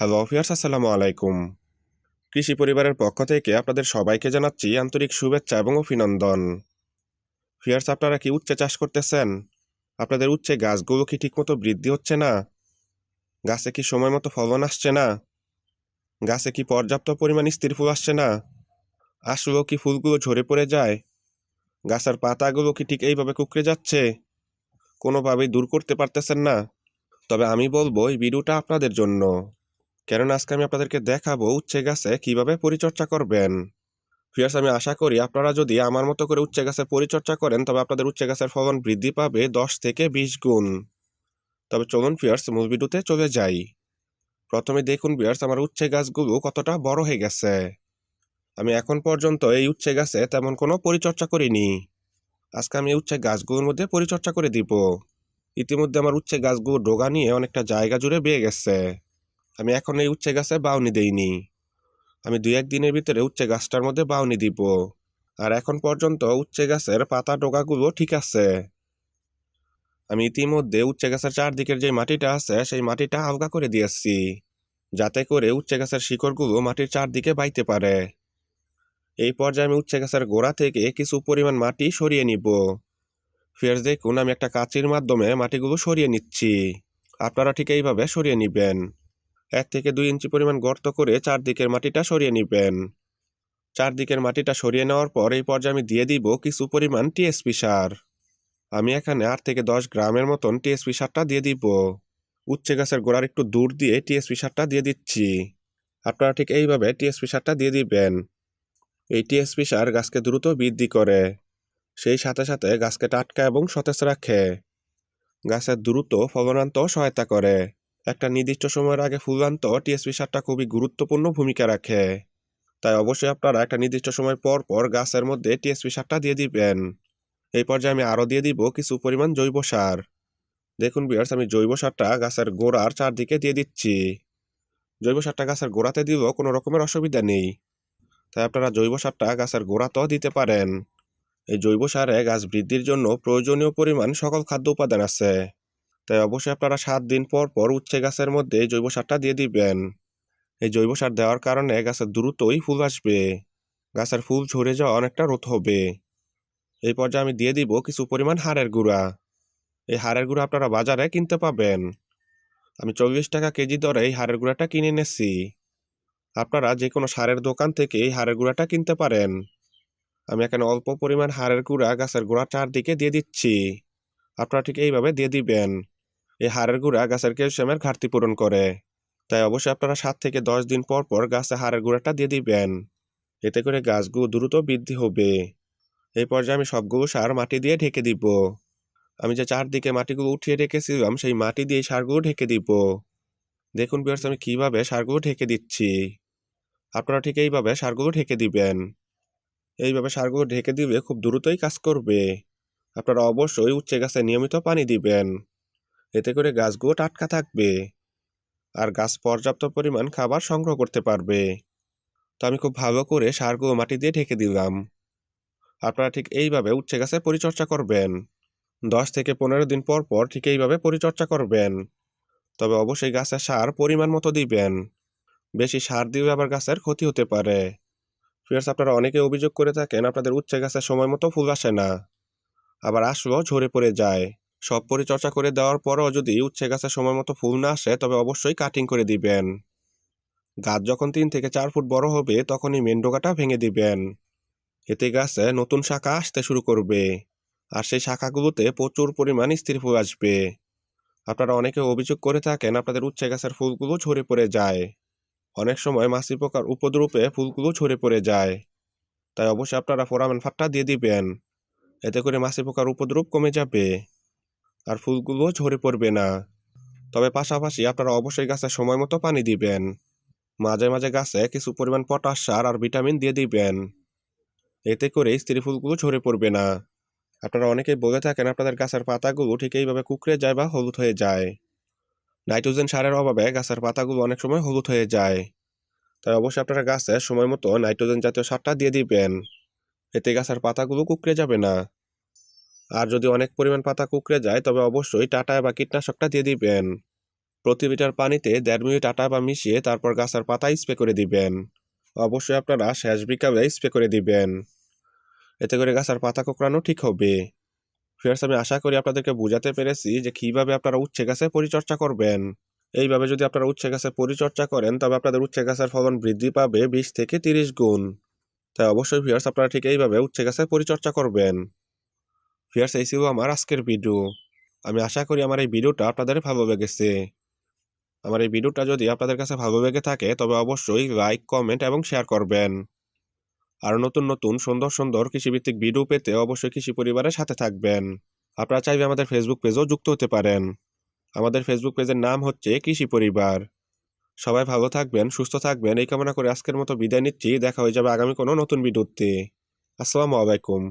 Hello fierce আসসালামু আলাইকুম। কৃষি পরিবারের পক্ষ থেকে আপনাদের সবাইকে জানাচ্ছি আন্তরিক শুভেচ্ছা এবং অভিনন্দন। ফিয়ার্স আপনারা কি উচ্ছে চাষ করতেছেন? আপনাদের উচ্ছে গাছগুলো কি ঠিকমতো বৃদ্ধি হচ্ছে না? গাছে কি সময় মতো ফলন আসছে না? গাছে কি পর্যাপ্ত পরিমাণ স্থির ফুল আসছে না? আসলেও কি ফুলগুলো ঝরে পড়ে যায়? গাছের পাতাগুলো কি ঠিক এইভাবে কুকড়ে যাচ্ছে? কোনোভাবেই দূর করতে পারতেছেন না। তবে আমি বলব এই ভিডিওটা আপনাদের জন্য। কেননা আজকে আমি আপনাদেরকে দেখাবো উচ্ছে গাছে কীভাবে পরিচর্যা করবেন। ফিয়ার্স আমি আশা করি আপনারা যদি আমার মতো করে উচ্ছে গাছে পরিচর্যা করেন, তবে আপনাদের উচ্ছে গাছের ফলন বৃদ্ধি পাবে দশ থেকে বিশ গুণ। তবে চলুন ফিয়ার্স মূল ভিডিওতে চলে যাই। প্রথমে দেখুন ফিয়ার্স আমার উচ্ছে গাছগুলো কতটা বড় হয়ে গেছে। আমি এখন পর্যন্ত এই উচ্ছে গাছে তেমন কোনো পরিচর্যা করিনি। আজকে আমি উচ্ছে গাছগুলোর মধ্যে পরিচর্যা করে দিব। ইতিমধ্যে আমার উচ্ছে গাছগুলো ডোগা নিয়ে অনেকটা জায়গা জুড়ে বেয়ে গেছে। আমি এখন এই উচ্ছে গাছে বাউনি দেইনি। আমি দুই এক দিনের ভিতরে উচ্ছে গাছটার মধ্যে বাউনি দিব। আর এখন পর্যন্ত উচ্ছে গাছের পাতা ডোগাগুলো ঠিক আছে। আমি ইতিমধ্যে উচ্ছে গাছের চারদিকের যে মাটিটা আছে, সেই মাটিটা আলগা করে দিয়েছি, যাতে করে উচ্ছে গাছের শিকড়গুলো মাটির চারদিকে বাইতে পারে। এই পর্যায়ে আমি উচ্ছে গাছের গোড়া থেকে কিছু পরিমাণ মাটি সরিয়ে নিব। ফের দেখুন, আমি একটা কাঁচির মাধ্যমে মাটিগুলো সরিয়ে নিচ্ছি। আপনারা ঠিক এইভাবে সরিয়ে নেবেন। এক থেকে দুই ইঞ্চি পরিমাণ গর্ত করে চারদিকের মাটিটা সরিয়ে নেবেন। চারদিকের মাটিটা সরিয়ে নেওয়ার পর এই পর্যায়ে আমি দিয়ে দিব কিছু পরিমাণ টিএসপি সার। আমি এখানে আট থেকে দশ গ্রামের মতন টিএসপি সারটা দিয়ে দিব। উচ্ছে গাছের গোড়ার একটু দূর দিয়ে টিএসপি সারটা দিয়ে দিচ্ছি। আপনারা ঠিক এইভাবে টিএসপি সারটা দিয়ে দিবেন। এই টিএসপি সার গাছকে দ্রুত বৃদ্ধি করে। সেই সাথে সাথে গাছকে টাটকা এবং সতেজ রাখে। গাছের দ্রুত ফলনান্ত সহায়তা করে। একটা নির্দিষ্ট সময়ের আগে ফুলান্ত টিএসপি সারটা খুবই গুরুত্বপূর্ণ ভূমিকা রাখে। তাই অবশ্যই আপনারা একটা নির্দিষ্ট সময় পর পর গাছের মধ্যে টিএসপি সারটা দিয়ে দিবেন। এই পর্যায়ে আমি আরও দিয়ে দিব কিছু পরিমাণ জৈব সার। দেখুন বিয়ার্স আমি জৈব সারটা গাছের গোড়ার চারদিকে দিয়ে দিচ্ছি। জৈব সারটা গাছের গোড়াতে দিলেও কোনো রকমের অসুবিধা নেই। তাই আপনারা জৈব সারটা গাছের গোড়াতেও দিতে পারেন। এই জৈব সারে গাছ বৃদ্ধির জন্য প্রয়োজনীয় পরিমাণ সকল খাদ্য উপাদান আছে। তাই অবশ্যই আপনারা সাত দিন পর পর উচ্ছে গাছের মধ্যে জৈব সারটা দিয়ে দিবেন। এই জৈব সার দেওয়ার কারণে গাছের দ্রুতই ফুল আসবে। গাছের ফুল ঝরে যাওয়া অনেকটা রোধ হবে। এই পর্যায়ে আমি দিয়ে দিব কিছু পরিমাণ হাড়ের গুঁড়া। এই হাড়ের গুঁড়া আপনারা বাজারে কিনতে পাবেন। আমি চল্লিশ টাকা কেজি দরে এই হাড়ের গুঁড়াটা কিনে এনেছি। আপনারা যে কোনো সারের দোকান থেকে এই হাড়ের গুঁড়াটা কিনতে পারেন। আমি এখানে অল্প পরিমাণ হাড়ের গুঁড়া গাছের গোড়ার চারদিকে দিয়ে দিচ্ছি। আপনারা ঠিক এইভাবে দিয়ে দিবেন। এই হাড়ের গুঁড়া গাছের ক্যালসিয়ামের ঘাটতি পূরণ করে। তাই অবশ্যই আপনারা সাত থেকে দশ দিন পর পর গাছে হাড়ের গুঁড়াটা দিয়ে দিবেন। এতে করে গাছগুলো দ্রুত বৃদ্ধি হবে। এই পর্যায়ে আমি সবগুলো সার মাটি দিয়ে ঢেকে দিব। আমি যে চারদিকে মাটিগুলো উঠিয়ে রেখেছিলাম, সেই মাটি দিয়ে সারগুলো ঢেকে দিব। দেখুন বিয়ার্স আমি কীভাবে সারগুলো ঢেকে দিচ্ছি। আপনারা ঠিক এইভাবে সারগুলো ঢেকে দিবেন। এইভাবে সারগুলো ঢেকে দিলে খুব দ্রুতই কাজ করবে। আপনারা অবশ্যই উচ্ছে গাছে নিয়মিত পানি দিবেন। এতে করে গাছগুলো টাটকা থাকবে আর গাছ পর্যাপ্ত পরিমাণ খাবার সংগ্রহ করতে পারবে। তো আমি খুব ভালো করে সারগুলো মাটি দিয়ে ঢেকে দিলাম। আপনারা ঠিক এইভাবে উচ্ছে গাছে পরিচর্যা করবেন। দশ থেকে পনেরো দিন পর পর ঠিক এইভাবে পরিচর্যা করবেন। তবে অবশ্যই গাছের সার পরিমাণ মতো দিবেন। বেশি সার দিলে আবার গাছের ক্ষতি হতে পারে। ফিয়ার্স, আপনারা অনেকে অভিযোগ করে থাকেন আপনাদের উচ্ছে গাছের সময় মতো ফুল আসে না। আবার আসলেও ঝরে পড়ে যায়। সব পরিচর্যা করে দেওয়ার পরেও যদি উচ্ছে গাছের সময় মতো ফুল না আসে, তবে অবশ্যই কাটিং করে দিবেন। গাছ যখন তিন থেকে চার ফুট বড় হবে, তখনই মেন ডোকাটা ভেঙে দিবেন। এতে গাছে নতুন শাখা আসতে শুরু করবে, আর সেই শাখাগুলোতে প্রচুর পরিমাণ স্থির ফুল আসবে। আপনারা অনেকে অভিযোগ করে থাকেন আপনাদের উচ্ছে গাছের ফুলগুলো ঝরে পড়ে যায়। অনেক সময় মাছি পোকার উপদ্রুপে ফুলগুলো ঝরে পড়ে যায়। তাই অবশ্যই আপনারা ফোরামেন ফাটটা দিয়ে দিবেন। এতে করে মাছি পোকার উপদ্রুপ কমে যাবে। আর ফুলগুলো ঝরে পড়বে না। তবে পাশাপাশি আপনারা অবশ্যই গাছে সময় মতো পানি দিবেন। মাঝে মাঝে গাছে কিছু পরিমাণ পটাশ সার আর ভিটামিন দিয়ে দিবেন। এতে করে স্ত্রী ফুলগুলো ঝরে পড়বে না। আপনারা অনেকেই বলে থাকেন আপনাদের গাছের পাতাগুলো ঠিক এইভাবে কুকড়ে যায় বা হলুদ হয়ে যায়। নাইট্রোজেন সারের অভাবে গাছের পাতাগুলো অনেক সময় হলুদ হয়ে যায়। তাই অবশ্যই আপনারা গাছে সময় মতো নাইট্রোজেন জাতীয় সারটা দিয়ে দিবেন। এতে গাছের পাতাগুলো কুকড়ে যাবে না। আর যদি অনেক পরিমাণ পাতা কুকড়ে যায়, তবে অবশ্যই টাটা বা কীটনাশকটা দিয়ে দিবেন। প্রতি লিটার পানিতে দেড় মিনিট আটা বা মিশিয়ে তারপর গাছের পাতা স্প্রে করে দিবেন। অবশ্যই আপনারা শেষ বিকালে স্প্রে করে দিবেন। এতে করে গাছের পাতা কোঁকড়ানো ঠিক হবে। ফিয়ার্স আমি আশা করি আপনাদেরকে বোঝাতে পেরেছি যে কীভাবে আপনারা উচ্ছে গাছে পরিচর্যা করবেন। এইভাবে যদি আপনারা উচ্ছে গাছে পরিচর্যা করেন, তবে আপনাদের উচ্ছে গাছের ফলন বৃদ্ধি পাবে বিশ থেকে তিরিশ গুণ। তাই অবশ্যই ফিয়ার্স আপনারা ঠিক এইভাবে উচ্ছে গাছের পরিচর্যা করবেন। ফিয়ার্স এই ছিল আমার আজকের ভিডিও আমি আশা করি আমার এই ভিডিওটা আপনাদের ভালো লেগেছে। আমার এই ভিডিওটা যদি আপনাদের কাছে ভালো লেগে থাকে, তবে অবশ্যই লাইক কমেন্ট এবং শেয়ার করবেন। আর নতুন নতুন, সুন্দর সুন্দর কৃষিভিত্তিক ভিডিও পেতে অবশ্যই কৃষি পরিবারের সাথে থাকবেন। আপনারা চাইবে আমাদের ফেসবুক পেজও যুক্ত হতে পারেন। আমাদের ফেসবুক পেজের নাম হচ্ছে কৃষি পরিবার। সবাই ভালো থাকবেন, সুস্থ থাকবেন। এই কামনা করে আজকের মতো বিদায় নিচ্ছি। দেখা হয়ে যাবে আগামী কোনো নতুন ভিডিওতে আসসালামু আলাইকুম।